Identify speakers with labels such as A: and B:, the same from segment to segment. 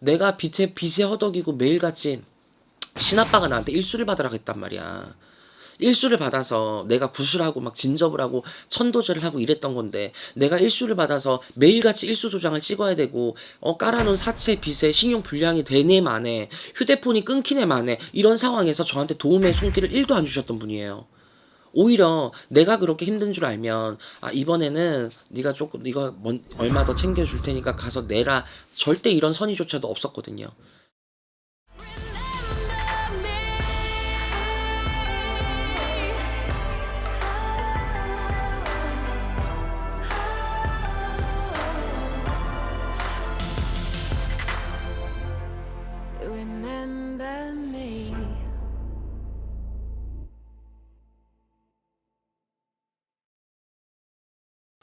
A: 내가 빚에 빚에 허덕이고 매일같이 신아빠가 나한테 일수를 받으라고 했단 말이야. 일수를 받아서 내가 구술하고 막 진접을 하고 천도제를 하고 이랬던 건데 내가 일수를 받아서 매일같이 일수 도장을 찍어야 되고 어 깔아놓은 사채 빚에 신용 불량이 되네 만에 휴대폰이 끊기네 만에 이런 상황에서 저한테 도움의 손길을 1도 안 주셨던 분이에요. 오히려 내가 그렇게 힘든 줄 알면 아 이번에는 네가 조금 네가 뭔- 얼마 더 챙겨줄 테니까 가서 내라 절대 이런 선의조차도 없었거든요.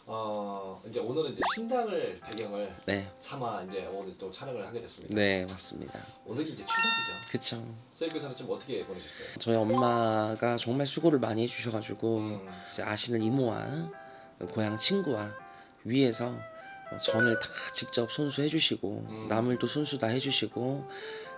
B: 어 이제 오늘은 이제 신당을 배경을
A: 네,
B: 삼아 이제 오늘 또 촬영을 하게 됐습니다.
A: 네 맞습니다.
B: 오늘이 이제 추석이죠.
A: 그쵸.
B: 셀프에서는 좀 어떻게 보내셨어요?
A: 저희 엄마가 정말 수고를 많이 해주셔가지고
B: 음.
A: 이제 아시는 이모와 고향 친구와 위에서 어, 전을 다 직접 손수해 주시고
B: 음.
A: 나물도 손수 다 해주시고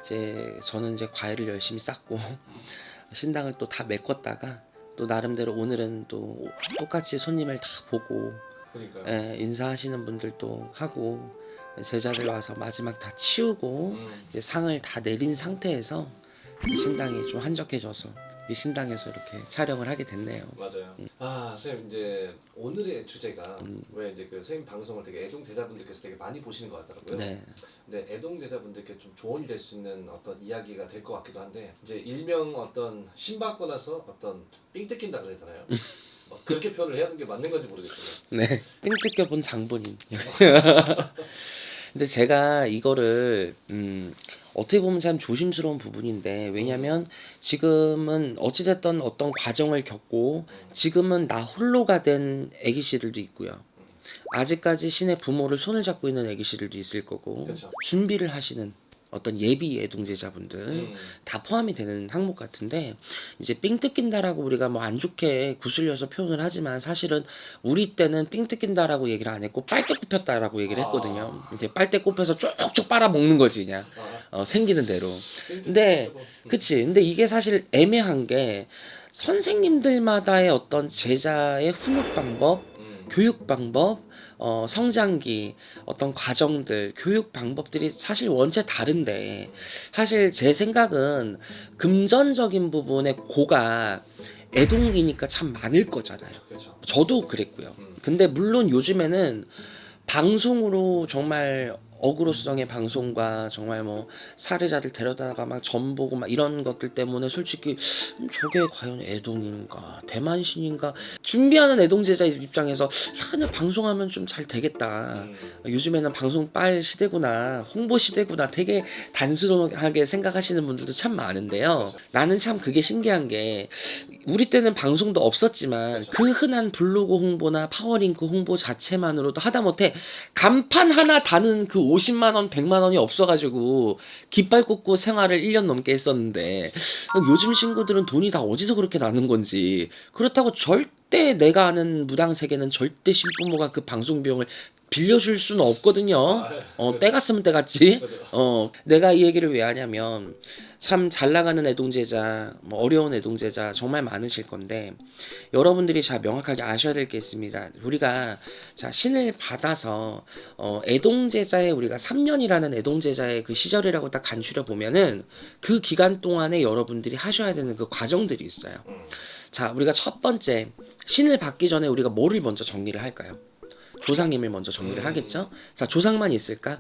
A: 이제 저는 이제 과일을 열심히 쌌고 신당을 또 다 메꿨다가 또 나름대로 오늘은 또 똑같이 손님을 다 보고
B: 그러니까.
A: 예, 인사하시는 분들도 하고 제자들 와서 마지막 다 치우고
B: 음.
A: 이제 상을 다 내린 상태에서 이 신당이 좀 한적해져서 이 신당에서 이렇게 촬영을 하게 됐네요.
B: 맞아요. 아 선생님 이제 오늘의 주제가
A: 음.
B: 왜 이제 그 선생님 방송을 되게 애동 제자분들께서 되게 많이 보시는 것 같더라고요.
A: 네,
B: 근데 애동 제자분들께 좀 조언이 될 수 있는 어떤 이야기가 될 것 같기도 한데 이제 일명 어떤 신 받고 나서 어떤 삥 뜯긴다 그러잖아요. 뭐 그렇게 표현을 해야 하는 게 맞는 건지 모르겠어요.
A: 네, 삥 뜯겨본 장본인. 근데 제가 이거를 음, 어떻게 보면 참 조심스러운 부분인데 왜냐면 지금은 어찌됐던 어떤 과정을 겪고 지금은 나 홀로가 된 애기씨들도 있고요. 아직까지 신의 부모를 손을 잡고 있는 애기씨들도 있을 거고
B: 그렇죠.
A: 준비를 하시는 어떤 예비 애동제자분들
B: 음.
A: 다 포함이 되는 항목 같은데 이제 삥 뜯긴다라고 우리가 뭐 안 좋게 구슬려서 표현을 하지만 사실은 우리 때는 삥 뜯긴다라고 얘기를 안 했고 빨대 꼽혔다라고 얘기를 했거든요. 이제 빨대 꼽혀서 쭉쭉 빨아 먹는 거지 그냥
B: 아,
A: 어, 생기는 대로.
B: 삥
A: 근데.
B: 음.
A: 그치. 근데 이게 사실 애매한 게 선생님들마다의 어떤 제자의 훈육 방법,
B: 음.
A: 교육 방법, 어, 성장기, 어떤 과정들, 교육 방법들이 사실 원체 다른데, 사실 제 생각은 금전적인 부분의 고가 애동이니까 참 많을 거잖아요.
B: 그렇죠.
A: 저도 그랬고요.
B: 음.
A: 근데 물론 요즘에는 방송으로 정말 어그로성의 방송과 정말 뭐 사례자들 데려다가 막 전보고 막 이런 것들 때문에 솔직히 음, 저게 과연 애동인가 대만신인가? 준비하는 애동제자 입장에서 야 그냥 방송하면 좀 잘 되겠다.
B: 음.
A: 요즘에는 방송 빨 시대구나 홍보 시대구나 되게 단순하게 생각하시는 분들도 참 많은데요. 나는 참 그게 신기한 게 우리 때는 방송도 없었지만 그 흔한 블로그 홍보나 파워링크 홍보 자체만으로도 하다못해 간판 하나 다는 그 50만 원, 100만 원이 없어가지고 깃발 꽂고 생활을 1년 넘게 했었는데 요즘 친구들은 돈이 다 어디서 그렇게 나는 건지 그렇다고 절대 내가 아는 무당 세계는 절대 신부모가 그 방송 비용을 빌려줄 수는 없거든요. 어 때가 쓰면 때 같지. 어 내가 이 얘기를 왜 하냐면 참 잘 나가는 애동제자, 뭐 어려운 애동제자 정말 많으실 건데 여러분들이 자 명확하게 아셔야 될 게 있습니다. 우리가 자 신을 받아서 어 애동제자의 우리가 3년이라는 애동제자의 그 시절이라고 딱 간추려 보면은 그 기간 동안에 여러분들이 하셔야 되는 그 과정들이 있어요.
B: 음.
A: 자 우리가 첫 번째 신을 받기 전에 우리가 뭐를 먼저 정리를 할까요? 조상님을 먼저 정리를
B: 음.
A: 하겠죠. 자 조상만 있을까?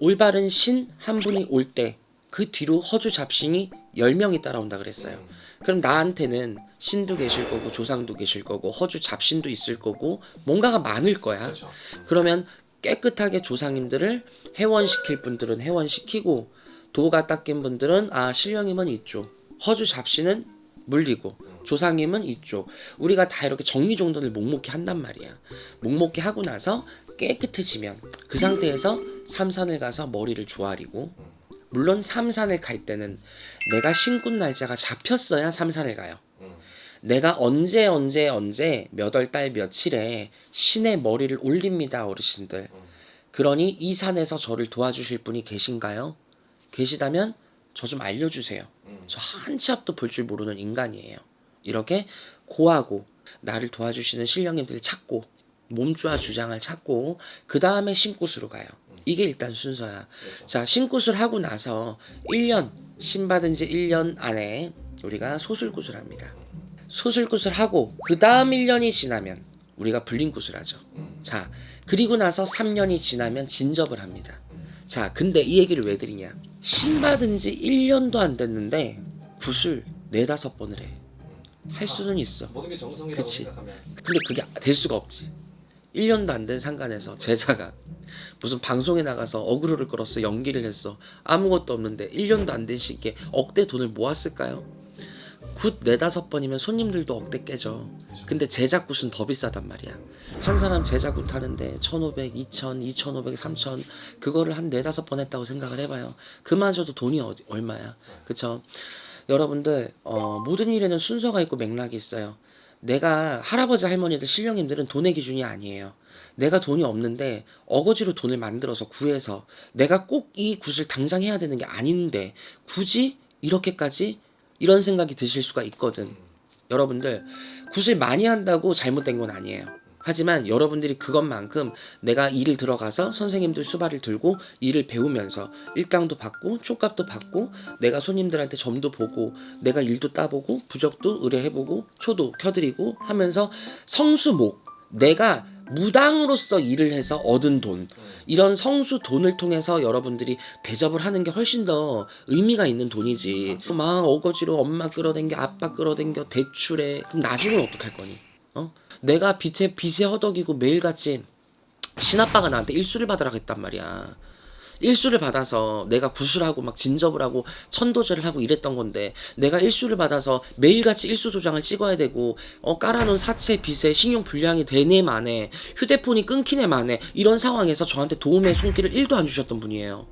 A: 올바른 신 한 분이 올 때 그 뒤로 허주 잡신이 10명이 따라온다 그랬어요.
B: 음.
A: 그럼 나한테는 신도 계실 거고 조상도 계실 거고 허주 잡신도 있을 거고 뭔가가 많을 거야. 그러면 깨끗하게 조상님들을 회원시킬 분들은 회원시키고 도가 닦인 분들은 아 신령님은 이쪽 허주 잡신은 물리고 조상님은 이쪽 우리가 다 이렇게 정리정돈을 묵묵히 한단 말이야 묵묵히 하고 나서 깨끗해지면 그 상태에서 삼산을 가서 머리를 조아리고 물론 삼산을 갈 때는 내가 신군 날짜가 잡혔어야 삼산을 가요
B: 음.
A: 내가 언제 언제 언제 몇 월 달 며칠에 신의 머리를 올립니다 어르신들 그러니 이 산에서 저를 도와주실 분이 계신가요? 계시다면 저 좀 알려주세요.
B: 음.
A: 저한치 앞도 볼 줄 모르는 인간이에요. 이렇게 고하고 나를 도와주시는 신령님들을 찾고 몸주와 주장을 찾고 그 다음에 신굿으로 가요. 이게 일단 순서야. 자 신굿을 하고 나서 1년 신 받은 지 1년 안에 우리가 소술굿을 합니다. 소술굿을 하고 그 다음 1년이 지나면 우리가 불린굿을 하죠.
B: 음.
A: 자 그리고 나서 3년이 지나면 진접을 합니다. 자 근데 이 얘기를 왜 드리냐? 신 받은 지 1년도 안 됐는데 굿을 네다섯 번을 해. 할 수는 있어.
B: 모든 게 정성이라고
A: 그치.
B: 생각하면
A: 근데 그게 될 수가 없지. 1년도 안 된 상관에서 제자가 무슨 방송에 나가서 어그로를 끌었어 연기를 했어 아무것도 없는데 1년도 안 된 시기에 억대 돈을 모았을까요? 굿 네다섯 번이면 손님들도 억대 깨져. 근데 제자 굿은 더 비싸단 말이야. 한 사람 제자 굿 하는데 1500, 2000, 2500, 3000 그거를 한 네다섯 번 했다고 생각을 해봐요. 그마저도 돈이 어디, 얼마야. 그쵸? 여러분들 어, 모든 일에는 순서가 있고 맥락이 있어요. 내가 할아버지 할머니들 신령님들은 돈의 기준이 아니에요. 내가 돈이 없는데 어거지로 돈을 만들어서 구해서 내가 꼭 이 굿을 당장 해야 되는 게 아닌데 굳이 이렇게까지 이런 생각이 드실 수가 있거든. 여러분들 굿을 많이 한다고 잘못된 건 아니에요. 하지만 여러분들이 그것만큼 내가 일을 들어가서 선생님들 수발을 들고 일을 배우면서 일당도 받고 촉값도 받고 내가 손님들한테 점도 보고 내가 일도 따보고 부적도 의뢰해보고 초도 켜드리고 하면서 성수목 내가 무당으로서 일을 해서 얻은 돈 이런 성수 돈을 통해서 여러분들이 대접을 하는 게 훨씬 더 의미가 있는 돈이지. 막 어거지로 엄마 끌어당겨 아빠 끌어당겨 대출해. 그럼 나중에 어떡할 거니? 어? 내가 빚에 빚에 허덕이고 매일같이 신아빠가 나한테 일수를 받으라고 했단 말이야. 일수를 받아서 내가 구술하고 막 진접을 하고 천도제를 하고 이랬던 건데 내가 일수를 받아서 매일같이 일수 도장을 찍어야 되고 어 깔아놓은 사채 빚에 신용 불량이 되네 만에 휴대폰이 끊기네 만에 이런 상황에서 저한테 도움의 손길을 1도 안 주셨던 분이에요.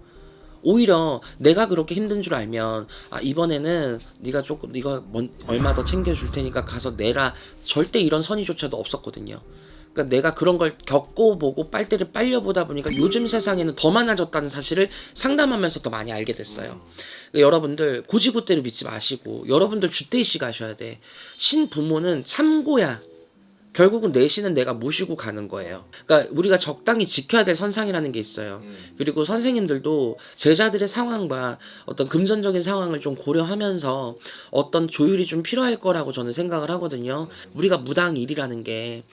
A: 오히려 내가 그렇게 힘든 줄 알면 아 이번에는 네가 조금 네가 뭔- 얼마 더 챙겨줄 테니까 가서 내라 절대 이런 선의조차도 없었거든요. 그러니까 내가 그런 걸 겪어보고 빨대를 빨려 보다 보니까 요즘 세상에는 더 많아졌다는 사실을 상담하면서 더 많이 알게 됐어요. 그러니까 여러분들 고지고대로 믿지 마시고 여러분들 주대시 가셔야 돼. 신부모는 참고야. 결국은 내 신은 내가 모시고 가는 거예요. 그러니까 우리가 적당히 지켜야 될 선상이라는 게 있어요. 그리고 선생님들도 제자들의 상황과 어떤 금전적인 상황을 좀 고려하면서 어떤 조율이 좀 필요할 거라고 저는 생각을 하거든요. 우리가 무당 일이라는 게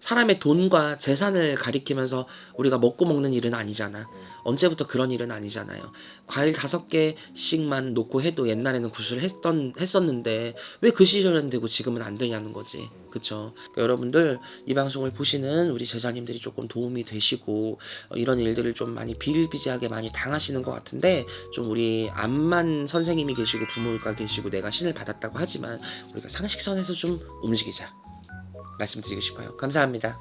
A: 사람의 돈과 재산을 가리키면서 우리가 먹고 먹는 일은 아니잖아. 언제부터 그런 일은 아니잖아요. 과일 다섯 개씩만 놓고 해도 옛날에는 구슬 했던 했었는데 왜 그 시절엔 되고 지금은 안 되냐는 거지. 그쵸? 그러니까 여러분들 이 방송을 보시는 우리 제자님들이 조금 도움이 되시고 어, 이런 일들을 좀 많이 비일비재하게 많이 당하시는 것 같은데 좀 우리 암만 선생님이 계시고 부모가 계시고 내가 신을 받았다고 하지만 우리가 상식선에서 좀 움직이자. 말씀드리고 싶어요. 감사합니다.